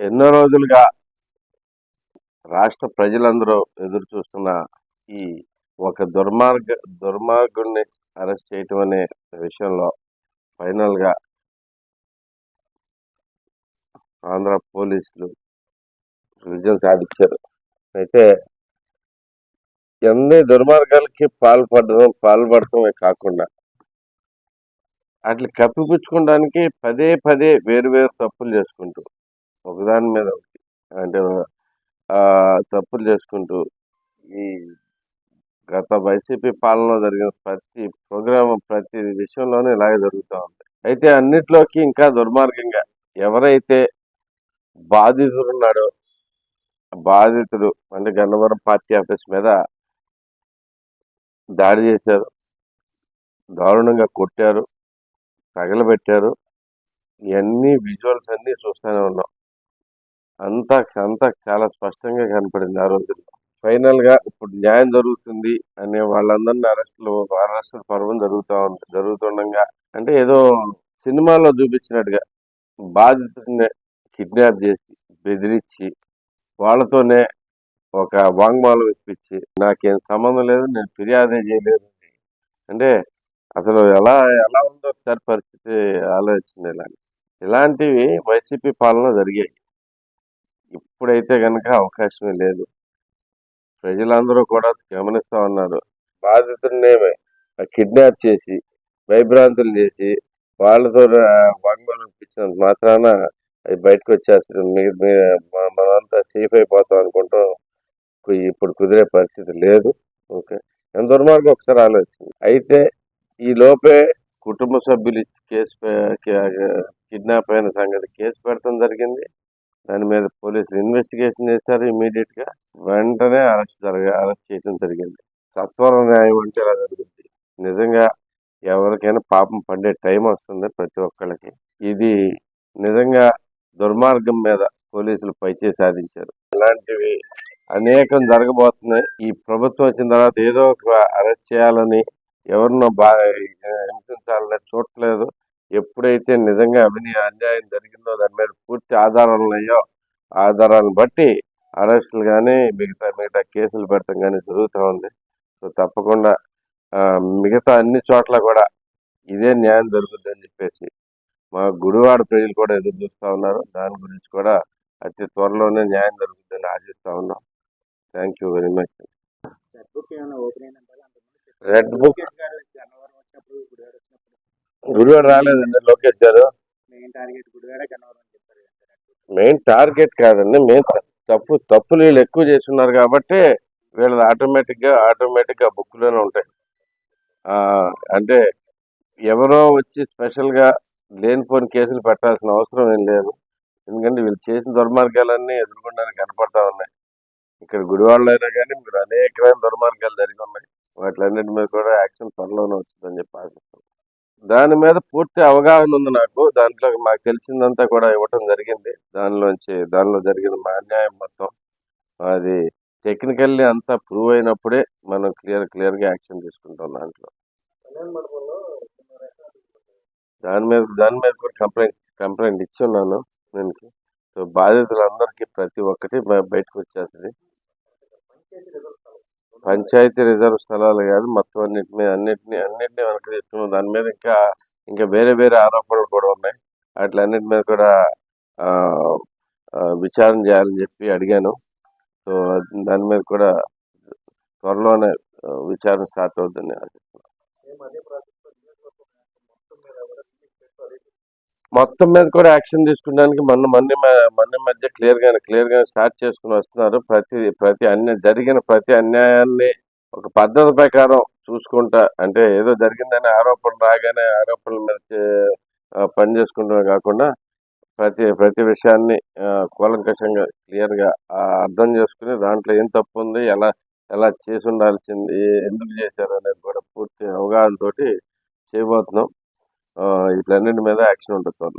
ఎన్నో రోజులుగా రాష్ట్ర ప్రజలందరూ ఎదురు చూస్తున్న ఈ ఒక దుర్మార్గ దుర్మార్గుడిని అరెస్ట్ చేయటం అనే విషయంలో ఫైనల్గా ఆంధ్ర పోలీసులు విజయం సాధించారు. అయితే ఎన్ని దుర్మార్గాలకి పాల్పడడం పాల్పడటమే కాకుండా అట్లా కప్పిపుచ్చుకోవడానికి పదే పదే వేరు వేరు తప్పులు చేసుకుంటూ ఒకదాని మీద ఒకటి. అంటే తప్పులు చేసుకుంటూ ఈ గత వైసీపీ పాలనలో జరిగిన ప్రతి ప్రోగ్రామ్ ప్రతి విషయంలోనూ ఇలాగే జరుగుతూ ఉంది. అయితే అన్నిట్లోకి ఇంకా దుర్మార్గంగా ఎవరైతే బాధితుడు ఉన్నాడో బాధితుడు అంటే గన్నవరం పార్టీ ఆఫీస్ మీద దాడి చేశారు దారుణంగా కొట్టారు తగలబెట్టారు ఇవన్నీ విజువల్స్ అన్నీ చూస్తూనే ఉన్నాం. అంతా అంతా చాలా స్పష్టంగా కనపడింది ఆ రోజుల్లో. ఫైనల్గా ఇప్పుడు న్యాయం జరుగుతుంది అనే వాళ్ళందరినీ అరెస్టులు అరెస్టుల పర్వం జరుగుతూ ఉంది జరుగుతుండగా అంటే ఏదో సినిమాలో చూపించినట్టుగా బాధితుడిని కిడ్నాప్ చేసి బెదిరించి వాళ్ళతోనే ఒక వాంగ్మాలు ఇప్పించి నాకేం సంబంధం లేదు నేను ఫిర్యాదే చేయలేదు. అంటే అసలు ఎలా ఎలా ఉందో ఒకసారి పరిస్థితి ఆలోచించింది ఇలా ఇలాంటివి వైసీపీ పాలన జరిగాయి. ఇప్పుడైతే కనుక అవకాశమే లేదు. ప్రజలందరూ కూడా గమనిస్తూ ఉన్నారు బాధితుడినేమే కిడ్నాప్ చేసి భయభ్రాంతులు చేసి వాళ్ళతో వాగ్మూలం మాత్రాన అది బయటకు వచ్చేస్తుంది మీ- సేఫ్ అయిపోతాం అనుకుంటాం ఇప్పుడు కుదిరే పరిస్థితి లేదు. ఓకే. ఎంత దుర్మార్గం ఒకసారి ఆలోచించింది అయితే ఈ లోపే కుటుంబ సభ్యులు ఇచ్చి కేసు కిడ్నాప్ అయిన సంగతి కేసు పెడతాం జరిగింది. దాని మీద పోలీసులు ఇన్వెస్టిగేషన్ చేశారు ఇమీడియట్గా. వెంటనే అరెస్ట్ జరగ అరెస్ట్ చేయడం జరిగింది. సత్వర న్యాయం అంటే ఇలా జరుగుతుంది నిజంగా ఎవరికైనా పాపం పండే టైం వస్తుంది ప్రతి ఒక్కళ్ళకి. ఇది నిజంగా దుర్మార్గం మీద పోలీసులు పైచే సాధించారు. ఇలాంటివి అనేకం జరగబోతున్నాయి. ఈ ప్రభుత్వం వచ్చిన తర్వాత ఏదో ఒక అరెస్ట్ చేయాలని ఎవరినో బాగా హింసించాలని చూడట్లేదు ఎప్పుడైతే నిజంగా అవినీ అన్యాయం జరిగిందో దాని మీద పూర్తి ఆధారాలు ఉన్నాయో ఆధారాలను బట్టి అరెస్టులు కానీ మిగతా మిగతా కేసులు పెడతాం కానీ జరుగుతూ ఉంది. సో తప్పకుండా మిగతా అన్ని చోట్ల కూడా ఇదే న్యాయం జరుగుతుంది అని చెప్పేసి మా గుడివాడ ప్రజలు కూడా ఎదురు చూస్తూ ఉన్నారు. దాని గురించి కూడా అతి త్వరలోనే న్యాయం జరుగుతుందని ఆశిస్తా ఉన్నాం. Thank you very much. Red book ఏమైనా ఓపెన్ అయినంటారా అంతకుముందు రెడ్ బుక్ లోకేష్ గారు గన్నవరం వచ్చినప్పుడు గుడివాడ వచ్చినప్పుడు గుడివాడ రాలేదండి లోకేష్ గారు. మెయిన్ టార్గెట్ కాదండి మెయిన్ తప్పు తప్పులు వీళ్ళు ఎక్కువ చేస్తున్నారు కాబట్టి వీళ్ళది ఆటోమేటిక్గా ఆటోమేటిక్గా బుక్లోనే ఉంటాయి అంటే ఎవరో వచ్చి స్పెషల్గా లేనిపోని కేసులు పెట్టాల్సిన అవసరం ఏం లేదు. ఎందుకంటే వీళ్ళు చేసిన దుర్మార్గాలన్నీ ఎదుర్కొండానికి కనపడతా ఉన్నాయి. ఇక్కడ గుడివాడలో అయినా కానీ మీరు అనేకమైన దుర్మార్గాలు జరిగి ఉన్నాయి. వాటిలన్నిటి మీద కూడా యాక్షన్ త్వరలోనే వస్తుందని చెప్పి ఆశిస్తాం దాని మీద పూర్తి అవగాహన ఉంది నాకు. దాంట్లో మాకు తెలిసిందంతా కూడా ఇవ్వటం జరిగింది. దానిలోంచి దానిలో జరిగిన మా అన్యాయం మొత్తం అది టెక్నికల్లీ అంతా ప్రూవ్ అయినప్పుడే మనం క్లియర్ క్లియర్గా యాక్షన్ తీసుకుంటాం దాంట్లో. దాని మీద దాని మీద కూడా కంప్లైంట్ కంప్లైంట్ ఇచ్చి ఉన్నాను దీనికి. సో బాధితులందరికీ ప్రతి ఒక్కటి బయటకు వచ్చేస్తుంది. పంచాయతీ రిజర్వ్ స్థలాలు కాదు మొత్తం అన్నిటి మీద అన్నిటిని అన్నిటిని వెనక్కి తీసుకున్నాం. దాని మీద ఇంకా ఇంకా వేరే వేరే ఆరోపణలు కూడా ఉన్నాయి. వాటిలన్నిటి మీద కూడా విచారణ చేయాలని చెప్పి అడిగాను. సో దాని మీద కూడా త్వరలోనే విచారణ స్టార్ట్ అవుతుంది. మొత్తం మీద కూడా యాక్షన్ తీసుకోవడానికి మన మన మన మధ్య క్లియర్గా క్లియర్గా స్టార్ట్ చేసుకుని వస్తున్నారు. ప్రతి ప్రతి అన్య జరిగిన ప్రతి అన్యాయాన్ని ఒక పద్ధతి ప్రకారం చూసుకుంటా అంటే ఏదో జరిగిందనే ఆరోపణలు రాగానే ఆరోపణల మీద పని చేసుకుంటమే కాకుండా ప్రతి ప్రతి విషయాన్ని కూలంకషంగా క్లియర్గా అర్థం చేసుకుని దాంట్లో ఏం తప్పు ఉంది ఎలా ఎలా చేసి ఉండాల్సింది ఎందుకు చేశారు అనేది కూడా పూర్తి అవగాహనతోటి చేయబోతున్నాం. ఈ ప్లానెట్ మీద యాక్షన్ ఉంటుంది త్వరలో